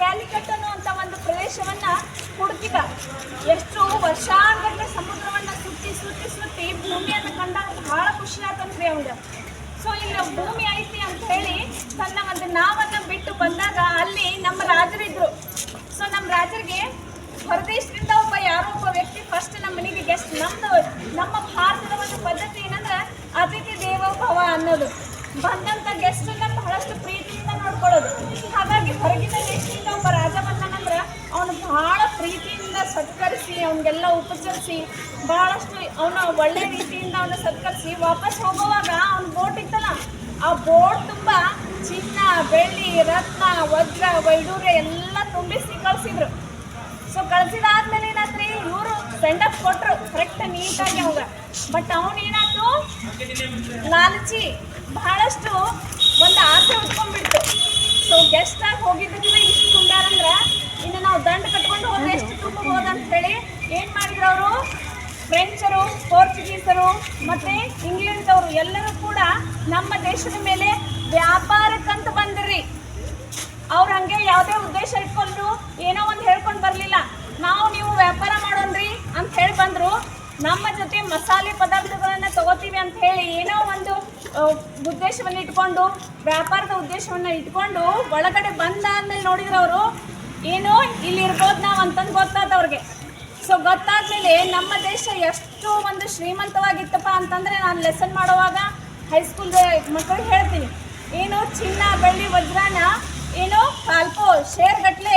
ಕ್ಯಾಲಿಕಟ್ ಅನ್ನುವಂಥ ಒಂದು ಪ್ರದೇಶವನ್ನ ಹುಡುಕಿದ. ಎಷ್ಟು ವರ್ಷಾಂಗಟ್ಟಲೆ ಸಮುದ್ರವನ್ನ ಸುತ್ತಿ ಸುತ್ತಿ ಸುತ್ತಿ ಭೂಮಿಯನ್ನು ಕಂಡಾಗ ಬಹಳ ಖುಷಿ ಆತಂತ್ರಿ ಅವ್ರ. ಸೊ ಇಲ್ಲಿ ಭೂಮಿ ಐತಿ ಅಂತ ಹೇಳಿ ತನ್ನ ಒಂದು ನಾವನ್ನ ಬಿಟ್ಟು ಬಂದಾಗ ಅಲ್ಲಿ ನಮ್ಮ ರಾಜರಿದ್ರು. ಸೊ ನಮ್ಮ ರಾಜರಿಗೆ ಹೊರದೇಶದಿಂದ ಒಬ್ಬ ಯಾರೋ ಒಬ್ಬ ವ್ಯಕ್ತಿ ಫಸ್ಟ್ ನಮ್ಮ ಮನೆಗೆ ಗೆಸ್ಟ್ ನಮ್ದು ನಮ್ಮ ಭಾರತದ ಒಂದು ಪದ್ಧತಿ ಏನಂದ್ರೆ ಅತಿಥಿ ದೇವ ಭವ ಅನ್ನೋದು. ಬಂದಂತ ಗೆಸ್ಟ್ ಅನ್ನ ಬಹಳಷ್ಟು ಪ್ರೀತಿಯಿಂದ ನೋಡ್ಕೊಳ್ಳೋದು. ಹಾಗಾಗಿ ಹೊರಗಿನ ದೇಶದಿಂದ ಒಬ್ಬ ರಾಜ ಬಂದಾನಂದ್ರ ಅವನು ಬಹಳ ಪ್ರೀತಿಯಿಂದ ಸತ್ಕರಿಸಿ ಅವನಿಗೆಲ್ಲ ಉಪಚರಿಸಿ ಬಹಳಷ್ಟು ಅವನ ಒಳ್ಳೆ ರೀತಿಯಿಂದ ಅವನ ಸತ್ಕರಿಸಿ ವಾಪಸ್ ಹೋಗುವಾಗ ಅವ್ನ ಬೋಟ್ ಇತ್ತಲ್ಲ, ಆ ಬೋಟ್ ತುಂಬ ಚಿನ್ನ, ಬೆಳ್ಳಿ, ರತ್ನ, ವಜ್ರ, ವೈಡೂರ್ಯ ಎಲ್ಲ ತುಂಬಿಸಿ ಕಳಿಸಿದ್ರು. ಸೊ ಕಳಿಸಿದಾದ್ಮೇಲೆ ಏನಾತ್ರಿ ಇವರು ಸೆಂಡ್ ಅಪ್ ಕೊಟ್ರು ಕರೆಕ್ಟ್ ನೀಟಾಗಿ ಅವಾಗ. ಬಟ್ ಅವನೇನಾಯ್ತು ಲಾಲಚಿ ಬಹಳಷ್ಟು ಒಂದು ಆಸೆ ಉಟ್ಕೊಂಡ್ಬಿಡ್ತು ಸೊ ಗೆಸ್ಟ್ ಆಗಿ ಹೋಗಿದ್ದಕ್ಕೆ ಇಷ್ಟು ತುಂಬ್ಯಾರಂದ್ರ, ಇನ್ನು ನಾವು ದಂಡ ಕಟ್ಕೊಂಡು ಹೋದ್ರೆ ಎಷ್ಟು ತುಂಬ ಅಂತ ಹೇಳಿ ಏನ್ ಮಾಡಿದ್ರು ಅವರು? ಫ್ರೆಂಚರು ಪೋರ್ಚುಗೀಸರು ಮತ್ತೆ ಇಂಗ್ಲೆಂಡ್ದವರು ಎಲ್ಲರೂ ಕೂಡ ನಮ್ಮ ದೇಶದ ಮೇಲೆ ವ್ಯಾಪಾರಕ್ಕಂತ ಬಂದ್ರಿ. ಅವ್ರು ಹಂಗೆ ಯಾವುದೇ ಉದ್ದೇಶ ಇಟ್ಕೊಂಡು ಏನೋ ಒಂದು ಹೇಳ್ಕೊಂಡು ಬರಲಿಲ್ಲ. ನಾವು ನೀವು ವ್ಯಾಪಾರ ಮಾಡೋಣ್ರಿ ಅಂತ ಹೇಳಿ ಬಂದ್ರು. ನಮ್ಮ ಜೊತೆ ಮಸಾಲೆ ಪದಾರ್ಥಗಳನ್ನು ತಗೋತೀವಿ ಅಂತ ಹೇಳಿ ಏನೋ ಒಂದು ಉದ್ದೇಶವನ್ನು ಇಟ್ಕೊಂಡು, ವ್ಯಾಪಾರದ ಉದ್ದೇಶವನ್ನ ಇಟ್ಕೊಂಡು ಒಳಗಡೆ ಬಂದಾದ್ಮೇಲೆ ನೋಡಿದ್ರು ಅವರು, ಏನು ಇಲ್ಲಿ ಇರ್ಬೋದು ನಾವು ಅಂತಂದು ಗೊತ್ತಾದ ಅವ್ರಿಗೆ. ಸೊ ಗೊತ್ತಾದ್ಮೇಲೆ ನಮ್ಮ ದೇಶ ಎಷ್ಟು ಒಂದು ಶ್ರೀಮಂತವಾಗಿತ್ತಪ್ಪ ಅಂತಂದ್ರೆ ನಾನು ಲೆಸನ್ ಮಾಡುವಾಗ ಹೈಸ್ಕೂಲ್ ಮಕ್ಕಳಿಗೆ ಹೇಳ್ತೀನಿ. ಏನು ಚಿನ್ನ, ಬೆಳ್ಳಿ, ವಜ್ರನ, ಏನು ಕಾಲ್ಪೋ ಶೇರ್ ಗಟ್ಲೆ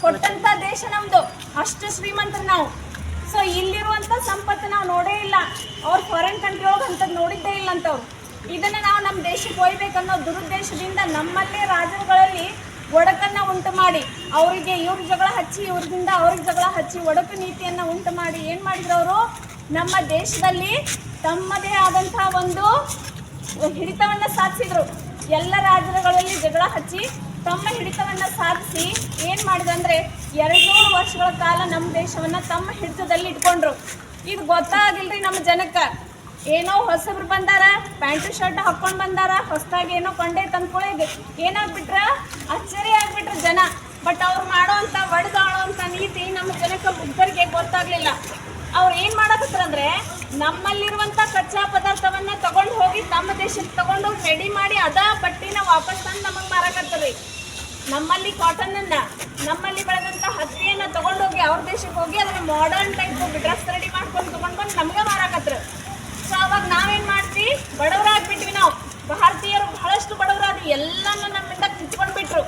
ಕೊಟ್ಟಂತ ದೇಶ ನಮ್ದು. ಅಷ್ಟು ಶ್ರೀಮಂತರು ನಾವು. ಸೊ ಇಲ್ಲಿರುವಂತ ಸಂಪತ್ತು ನಾವು ನೋಡೇ ಇಲ್ಲ. ಅವ್ರು ಫಾರಿನ್ ಕಂಟ್ರಿ ಒಳಗೆ ಅಂಥದ್ದು ನೋಡಿದ್ದೇ ಇಲ್ಲ ಅಂತವ್ರು. ಇದನ್ನ ನಾವು ನಮ್ಮ ದೇಶಕ್ಕೆ ಒಯ್ಬೇಕನ್ನೋ ದುರುದ್ದೇಶದಿಂದ ನಮ್ಮಲ್ಲೇ ರಾಜ್ಯಗಳಲ್ಲಿ ಒಡಕನ್ನ ಉಂಟು ಮಾಡಿ ಅವರಿಗೆ ಇವ್ರ ಜಗಳ ಹಚ್ಚಿ, ಇವ್ರದಿಂದ ಅವ್ರಿಗೆ ಜಗಳ ಹಚ್ಚಿ ಒಡಕು ನೀತಿಯನ್ನ ಉಂಟು ಮಾಡಿ ಏನ್ ಮಾಡಿದ್ರು ಅವರು? ನಮ್ಮ ದೇಶದಲ್ಲಿ ತಮ್ಮದೇ ಆದಂತಹ ಒಂದು ಹಿಡಿತವನ್ನ ಸಾಧಿಸಿದ್ರು. ಎಲ್ಲ ರಾಜ್ಯಗಳಲ್ಲಿ ಜಗಳ ಹಚ್ಚಿ ತಮ್ಮ ಹಿಡಿತವನ್ನ ಸಾಧಿಸಿ ಏನ್ ಮಾಡಿದ್ರು ಅಂದ್ರೆ ಎರಡ್ನೂರು ವರ್ಷಗಳ ಕಾಲ ನಮ್ಮ ದೇಶವನ್ನ ತಮ್ಮ ಹಿಡಿತದಲ್ಲಿ ಇಟ್ಕೊಂಡ್ರು. ಇದು ಗೊತ್ತಾಗಿಲ್ರಿ ನಮ್ಮ ಜನಕ್ಕ. ಏನೋ ಹೊಸಬ್ರು ಬಂದಾರ, ಪ್ಯಾಂಟು, ಶರ್ಟ್ ಹಾಕೊಂಡು ಬಂದಾರ, ಹೊಸದಾಗಿ ಏನೋ ಕೊಂಡೆ ತಂದ್ಕೊಳ್ಳಿ ಏನಾಗ್ಬಿಟ್ರ? ಅಚ್ಚರಿ ಆಗ್ಬಿಟ್ರ ಜನ. ಬಟ್ ಅವ್ರು ಮಾಡೋವಂಥ ಅಂತ ನೀತಿ ನಮ್ಮ ಜನಕ್ಕೆ ಮುಗ್ಧರಿಗೆ ಗೊತ್ತಾಗ್ಲಿಲ್ಲ. ಅವ್ರು ಏನ್ ಮಾಡಕತ್ತಂದ್ರೆ ನಮ್ಮಲ್ಲಿರುವಂತ ಕಚ್ಚಾ ಪದಾರ್ಥವನ್ನ ತಗೊಂಡು ಹೋಗಿ ತಮ್ಮ ದೇಶಕ್ಕೆ ತಗೊಂಡು ಹೋಗಿ ರೆಡಿ ಮಾಡಿ ಅದ ಬಟ್ಟಿನ ವಾಪಸ್ ತಂದು ನಮಗೆ ಮಾರಕತ್ತರಿ ನಮ್ಮಲ್ಲಿ ಕಾಟನ್ ಅನ್ನ ನಮ್ಮಲ್ಲಿ ಬೆಳೆದಂತ ಹತ್ತಿಯನ್ನ ತಗೊಂಡೋಗಿ ಅವ್ರ ದೇಶಕ್ಕೆ ಹೋಗಿ ಅದನ್ನ ಮಾಡರ್ನ್ ಟೈಪ್ ಡ್ರೆಸ್ ರೆಡಿ ಮಾಡ್ಕೊಂಡು ತೊಗೊಂಡು ಬಂದು ನಮ್ಗೆ ಅವಾಗ ನಾವೇನ್ ಮಾಡ್ತೀವಿ ಬಡವರಾಗ್ಬಿಟ್ವಿ ನಾವು. ಭಾರತೀಯರು ಬಹಳಷ್ಟು ಬಡವರಾದ್ವಿ. ಎಲ್ಲಾನು ನಮ್ಮಿಂದ ಬಿಟ್ರು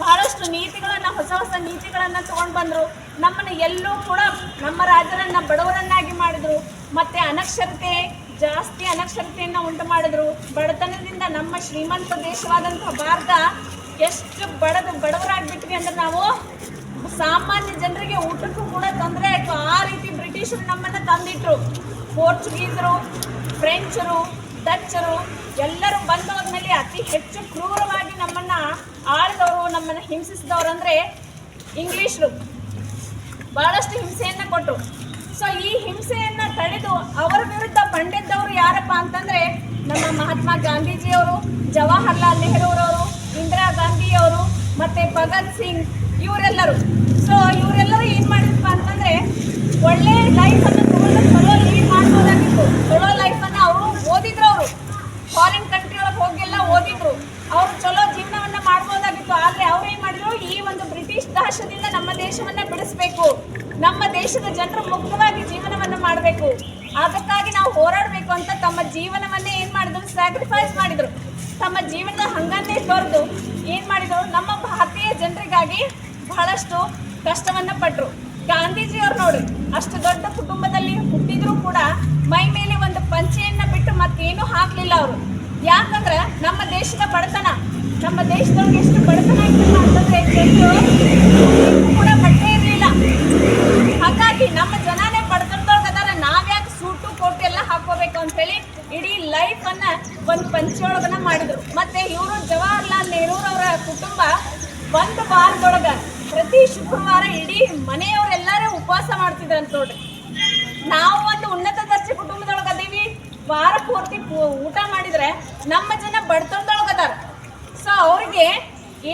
ಬಹಳಷ್ಟು ನೀತಿಗಳನ್ನ, ಹೊಸ ಹೊಸ ನೀತಿಗಳನ್ನ ತಗೊಂಡ್ ಬಂದ್ರು. ನಮ್ಮನ್ನ ಎಲ್ಲೂ ಕೂಡ ನಮ್ಮ ರಾಜರನ್ನ ಬಡವರನ್ನಾಗಿ ಮಾಡಿದ್ರು. ಮತ್ತೆ ಅನಕ್ಷರತೆ, ಜಾಸ್ತಿ ಅನಕ್ಷರತೆಯನ್ನ ಉಂಟು ಮಾಡಿದ್ರು. ಬಡತನದಿಂದ ನಮ್ಮ ಶ್ರೀಮಂತ ದೇಶವಾದಂತಹ ಭಾರತ ಎಷ್ಟು ಬಡದು ಬಡವರಾಗ್ಬಿಟ್ವಿ ಅಂದ್ರೆ ನಾವು ಸಾಮಾನ್ಯ ಜನರಿಗೆ ಊಟಕ್ಕೂ ಕೂಡ ತೊಂದರೆ ಆಯ್ತು. ಆ ರೀತಿ ಬ್ರಿಟಿಷರು ನಮ್ಮನ್ನ ತಂದಿಟ್ರು. ಪೋರ್ಚುಗೀಸರು, ಫ್ರೆಂಚರು, ಡಚ್ಚರು ಎಲ್ಲರೂ ಬಂದೋದ್ಮೇಲೆ ಅತಿ ಹೆಚ್ಚು ಕ್ರೂರವಾಗಿ ನಮ್ಮನ್ನು ಆಳಿದವರು, ನಮ್ಮನ್ನು ಹಿಂಸಿಸಿದವರು ಅಂದರೆ ಇಂಗ್ಲೀಷರು. ಬಹಳಷ್ಟು ಹಿಂಸೆಯನ್ನು ಕೊಟ್ಟರು ಸೊ ಈ ಹಿಂಸೆಯನ್ನು ತಡೆದು ಅವರ ವಿರುದ್ಧ ಬಂಡೆದ್ದವರು ಯಾರಪ್ಪ ಅಂತಂದರೆ ನಮ್ಮ ಮಹಾತ್ಮ ಗಾಂಧೀಜಿಯವರು, ಜವಾಹರ್ಲಾಲ್ ನೆಹರೂರವರು, ಇಂದಿರಾ ಗಾಂಧಿಯವರು ಮತ್ತು ಭಗತ್ ಸಿಂಗ್ ಇವರೆಲ್ಲರೂ. ಸೊ ಇವರೆಲ್ಲರೂ ಏನು ಮಾಡಿದ್ರಪ್ಪ ಅಂತಂದರೆ ಒಳ್ಳೆಯ ಲೈಫ್ ಅನ್ನು ತಗೊಂಡು ಚಲೋ ಲೀಡ್ ಮಾಡ್ಬೋದಾಗಿತ್ತು ಚಲೋ ಲೈಫ್ ಅನ್ನ ಅವರು ಓದಿದ್ರು ಅವರು ಫಾರಿನ್ ಕಂಟ್ರಿ ಒಳಗೆ ಹೋಗೆಲ್ಲ ಓದಿದ್ರು ಅವ್ರು ಚಲೋ ಜೀವನವನ್ನ ಮಾಡ್ಬೋದಾಗಿತ್ತು ಆದ್ರೆ ಅವ್ರು ಏನ್ ಮಾಡಿದ್ರು ಈ ಒಂದು ದಾಶದಿಂದ ನಮ್ಮ ದೇಶವನ್ನ ಬಿಡಿಸ್ಬೇಕು. ನಮ್ಮ ದೇಶದ ಜನರು ಮುಕ್ತವಾಗಿ ಜೀವನವನ್ನ ಮಾಡಬೇಕು. ಅದಕ್ಕಾಗಿ ನಾವು ಹೋರಾಡಬೇಕು ಅಂತ ತಮ್ಮ ಜೀವನವನ್ನೇ ಏನ್ ಮಾಡಿದ್ರು? ಸ್ಯಾಕ್ರಿಫೈಸ್ ಮಾಡಿದ್ರು. ತಮ್ಮ ಜೀವನದ ಹಂಗನ್ನೇ ತೊರೆದು ಏನ್ ಮಾಡಿದ್ರು? ನಮ್ಮ ಭಾರತೀಯ ಜನರಿಗಾಗಿ ಬಹಳಷ್ಟು ಕಷ್ಟವನ್ನ ಪಟ್ರು. ಗಾಂಧೀಜಿಯವ್ರು ನೋಡಿ ಅಷ್ಟು ದೊಡ್ಡ ಕುಟುಂಬದಲ್ಲಿ ಹುಟ್ಟಿದ್ರು ಕೂಡ ಮೈ ಮೇಲೆ ಒಂದು ಪಂಚೆಯನ್ನ ಬಿಟ್ಟು ಮತ್ತೇನು ಹಾಕ್ಲಿಲ್ಲ ಅವರು. ಯಾಕಂದ್ರೆ ನಮ್ಮ ದೇಶದ ಬಡತನ, ನಮ್ಮ ದೇಶದೊಳಗೆ ಎಷ್ಟು ಬಡತನ ಇತ್ತು ಅಂತಂದ್ರೆ ಜನರು ಕೂಡ ಬಟ್ಟೆ ಇರಲಿಲ್ಲ ಹಾಗಾಗಿ ನಮ್ಮ ಜನನೇ ಬಡತನದೊಳಗೆ ಅದಾರ ನಾವ್ಯಾಕೆ ಸೂಟು ಕೋಟು ಹಾಕೋಬೇಕು ಅಂತೇಳಿ ಇಡೀ ಲೈಫ್ ಅನ್ನ ಒಂದು ಪಂಚೆಯೊಳಗನ ಮಾಡಿದ್ರು. ಮತ್ತೆ ಇವರು ಜವಾಹರ್ಲಾಲ್ ನೆಹರೂರವರ ಕುಟುಂಬ ಒಂದು ವಾರದೊಳಗ ಪ್ರತಿ ಶುಕ್ರವಾರ ಇಡೀ ಮನೆಯವರೆಲ್ಲರೂ ಉಪವಾಸ ಮಾಡ್ತಿದ್ರಂತ ನೋಡ್ರಿ. ನಾವು ಒಂದು ಉನ್ನತ ದರ್ಜೆ ಕುಟುಂಬದೊಳಗೆ ಅದೀವಿ. ವಾರ ಪೂರ್ತಿ ಊಟ ಮಾಡಿದ್ರೆ ನಮ್ಮ ಜನ ಬಡತನದೊಳಗೆ ಅದಾರ. ಸೊ ಅವ್ರಿಗೆ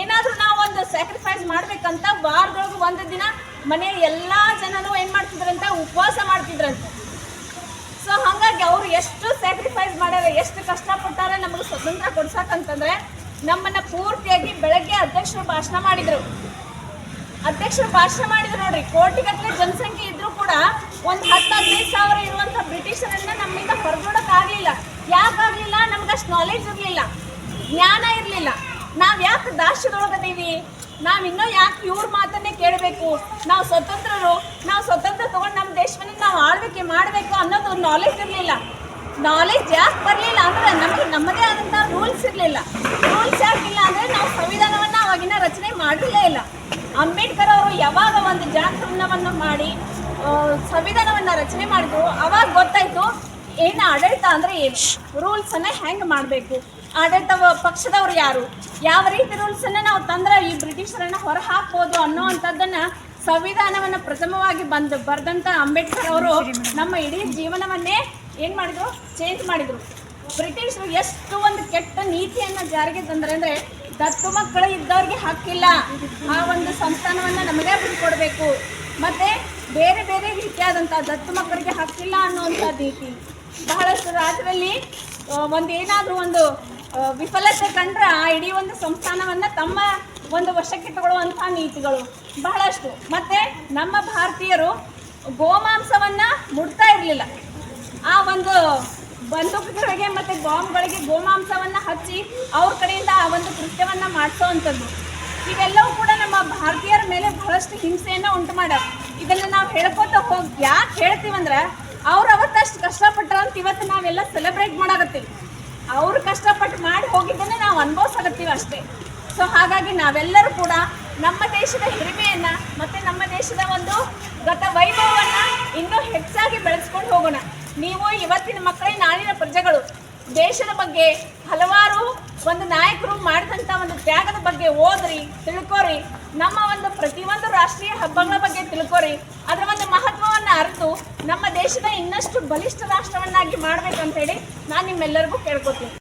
ಏನಾದರೂ ನಾವು ಒಂದು ಸ್ಯಾಕ್ರಿಫೈಸ್ ಮಾಡ್ಬೇಕಂತ ವಾರದೊಳಗೆ ಒಂದು ದಿನ ಮನೆಯ ಎಲ್ಲ ಜನನು ಏನು ಮಾಡ್ತಿದ್ರಂತ ಉಪವಾಸ ಮಾಡ್ತಿದ್ರಂತೆ. ಸೊ ಅವರು ಎಷ್ಟು ಸ್ಯಾಕ್ರಿಫೈಸ್ ಮಾಡ್ಯಾರ, ಎಷ್ಟು ಕಷ್ಟಪಟ್ಟಾರ ನಮಗೆ ಸ್ವತಂತ್ರ ಕೊಡ್ಸಕ್ಕಂತಂದ್ರೆ ನಮ್ಮನ್ನ ಪೂರ್ತಿಯಾಗಿ ಬೆಳಗ್ಗೆ ಅಧ್ಯಕ್ಷರು ಭಾಷಣ ಮಾಡಿದ್ರು. ಅಧ್ಯಕ್ಷರು ಭಾಷಣ ಮಾಡಿದ್ರು ನೋಡ್ರಿ, ಕೋಟಿಗಟ್ಟಲೆ ಜನಸಂಖ್ಯೆ ಇದ್ರೂ ಕೂಡ ಒಂದ್ ಹತ್ತು ಹದಿನೈದು ಸಾವಿರ ಇರುವಂತ ಬ್ರಿಟಿಷರನ್ನ ನಮ್ಮಿಂದ ಹೊರಗೋಡಕ್ ಆಗ್ಲಿಲ್ಲ. ಯಾಕಾಗ್ಲಿಲ್ಲ ನಮ್ಗೆ ಅಷ್ಟು ನಾಲೆಜ್ ಇರ್ಲಿಲ್ಲ. ಜ್ಞಾನ ಇರ್ಲಿಲ್ಲ. ನಾವ್ ಯಾಕೆ ದಾಸ್ಯದೊಳಗದೀವಿ ನಾವ್ ಇನ್ನೂ ಯಾಕೆ ಇವ್ರ ಮಾತನ್ನೇ ಕೇಳಬೇಕು? ನಾವು ಸ್ವತಂತ್ರರು. ನಾವು ಸ್ವತಂತ್ರ ತಗೊಂಡು ನಮ್ಮ ದೇಶವನ್ನ ನಾವು ಆಳ್ವಿಕೆ ಮಾಡಬೇಕು ಅನ್ನೋದು ನಾಲೆಜ್ ಇರಲಿಲ್ಲ. ನಾಲೆಜ್ ಜಾಸ್ತಿ ಬರಲಿಲ್ಲ ಅಂದ್ರೆ ನಮಗೆ ನಮ್ಮದೇ ಆದಂಥ ರೂಲ್ಸ್ ಇರಲಿಲ್ಲ. ರೂಲ್ಸ್ ಯಾಕಿಲ್ಲ ಅಂದರೆ ನಾವು ಸಂವಿಧಾನವನ್ನು ಅವಾಗಿನ ರಚನೆ ಮಾಡಲೇ ಇಲ್ಲ. ಅಂಬೇಡ್ಕರ್ ಅವರು ಯಾವಾಗ ಒಂದು ಜಾಗೃತವನ್ನು ಮಾಡಿ ಸಂವಿಧಾನವನ್ನು ರಚನೆ ಮಾಡಿದ್ರು, ಅವಾಗ ಗೊತ್ತಾಯಿತು ಏನು ಆಡಳಿತ ಅಂದರೆ ಏನು. ರೂಲ್ಸನ್ನು ಹೆಂಗೆ ಮಾಡಬೇಕು. ಆಡಳಿತ ಪಕ್ಷದವರು ಯಾರು? ಯಾವ ರೀತಿ ರೂಲ್ಸನ್ನು ನಾವು ತಂದ್ರೆ ಈ ಬ್ರಿಟಿಷರನ್ನು ಹೊರ ಹಾಕ್ಬೋದು ಅನ್ನೋ ಅಂಥದ್ದನ್ನ ಸಂವಿಧಾನವನ್ನ ಪ್ರಥಮವಾಗಿ ಬಂದು ಬರೆದಂಥ ಅಂಬೇಡ್ಕರ್ ಅವರು ನಮ್ಮ ಇಡೀ ಜೀವನವನ್ನೇ ಏನು ಮಾಡಿದ್ರು? ಚೇಂಜ್ ಮಾಡಿದರು. ಬ್ರಿಟಿಷರು ಎಷ್ಟು ಒಂದು ಕೆಟ್ಟ ನೀತಿಯನ್ನು ಜಾರಿಗೆ ತಂದ್ರೆ ಅಂದರೆ ದತ್ತು ಮಕ್ಕಳು ಇದ್ದವ್ರಿಗೆ ಹಕ್ಕಿಲ್ಲ. ಆ ಒಂದು ಸಂಸ್ಥಾನವನ್ನು ನಮಗೆ ಬಿಟ್ಕೊಡ್ಬೇಕು. ಮತ್ತು ಬೇರೆ ಬೇರೆ ರೀತಿಯಾದಂಥ ದತ್ತು ಮಕ್ಕಳಿಗೆ ಹಕ್ಕಿಲ್ಲ ಅನ್ನೋವಂಥ ನೀತಿ. ಬಹಳಷ್ಟು ರಾಜ್ಯದಲ್ಲಿ ಒಂದು ಏನಾದರೂ ಒಂದು ವಿಫಲತೆ ಕಂಡ್ರೆ ಆ ಇಡೀ ಒಂದು ಸಂಸ್ಥಾನವನ್ನು ತಮ್ಮ ಒಂದು ವಶಕ್ಕೆ ತಗೊಳ್ಳುವಂಥ ನೀತಿಗಳು ಬಹಳಷ್ಟು. ಮತ್ತೆ ನಮ್ಮ ಭಾರತೀಯರು ಗೋಮಾಂಸವನ್ನ ಮುಡ್ತಾ ಇರಲಿಲ್ಲ. ಆ ಒಂದು ಬಂದೂಕುಗಳಿಗೆ ಮತ್ತೆ ಬಾಂಬ್ಗಳಿಗೆ ಗೋಮಾಂಸವನ್ನ ಹಚ್ಚಿ ಅವ್ರ ಕಡೆಯಿಂದ ಆ ಒಂದು ಕೃತ್ಯವನ್ನ ಮಾಡಿಸೋವಂಥದ್ದು. ಇವೆಲ್ಲವೂ ಕೂಡ ನಮ್ಮ ಭಾರತೀಯರ ಮೇಲೆ ಬಹಳಷ್ಟು ಹಿಂಸೆಯನ್ನು ಉಂಟು ಮಾಡೋದು ಇದನ್ನ ನಾವು ಹೇಳ್ಕೊತ ಹೋಗಿ, ಯಾಕೆ ಹೇಳ್ತೀವಂದ್ರೆ ಅವ್ರು ಅವತ್ತಷ್ಟು ಕಷ್ಟಪಟ್ಟರು ಅಂತ ಇವತ್ತು ನಾವೆಲ್ಲ ಸೆಲೆಬ್ರೇಟ್ ಮಾಡಾಕತ್ತೀವಿ. ಅವ್ರು ಕಷ್ಟಪಟ್ಟು ಮಾಡಿ ಹೋಗಿದ್ದನ್ನ ನಾವು ಅನುಭವಿಸಾಗತ್ತೀವಿ ಅಷ್ಟೇ. ಸೊ ಹಾಗಾಗಿ ನಾವೆಲ್ಲರೂ ಕೂಡ ನಮ್ಮ ದೇಶದ ಹಿರಿಮೆಯನ್ನು ಮತ್ತು ನಮ್ಮ ದೇಶದ ಒಂದು ಗತ ವೈಭವವನ್ನು ಇನ್ನೂ ಹೆಚ್ಚಾಗಿ ಬೆಳೆಸ್ಕೊಂಡು ಹೋಗೋಣ. ನೀವು ಇವತ್ತಿನ ಮಕ್ಕಳೇ ನಾಳಿನ ಪ್ರಜೆಗಳು, ದೇಶದ ಬಗ್ಗೆ ಹಲವಾರು ಒಂದು ನಾಯಕರು ಮಾಡಿದಂಥ ಒಂದು ತ್ಯಾಗದ ಬಗ್ಗೆ ಓದ್ರಿ, ತಿಳ್ಕೊರಿ. ನಮ್ಮ ಒಂದು ಪ್ರತಿಯೊಂದು ರಾಷ್ಟ್ರೀಯ ಹಬ್ಬಗಳ ಬಗ್ಗೆ ತಿಳ್ಕೊರಿ. ಅದರ ಒಂದು ಮಹತ್ವವನ್ನು ಅರಿತು ನಮ್ಮ ದೇಶದ ಇನ್ನಷ್ಟು ಬಲಿಷ್ಠ ರಾಷ್ಟ್ರವನ್ನಾಗಿ ಮಾಡಬೇಕಂತೇಳಿ ನಾನು ನಿಮ್ಮೆಲ್ಲರಿಗೂ ಕೇಳ್ಕೊತೀನಿ.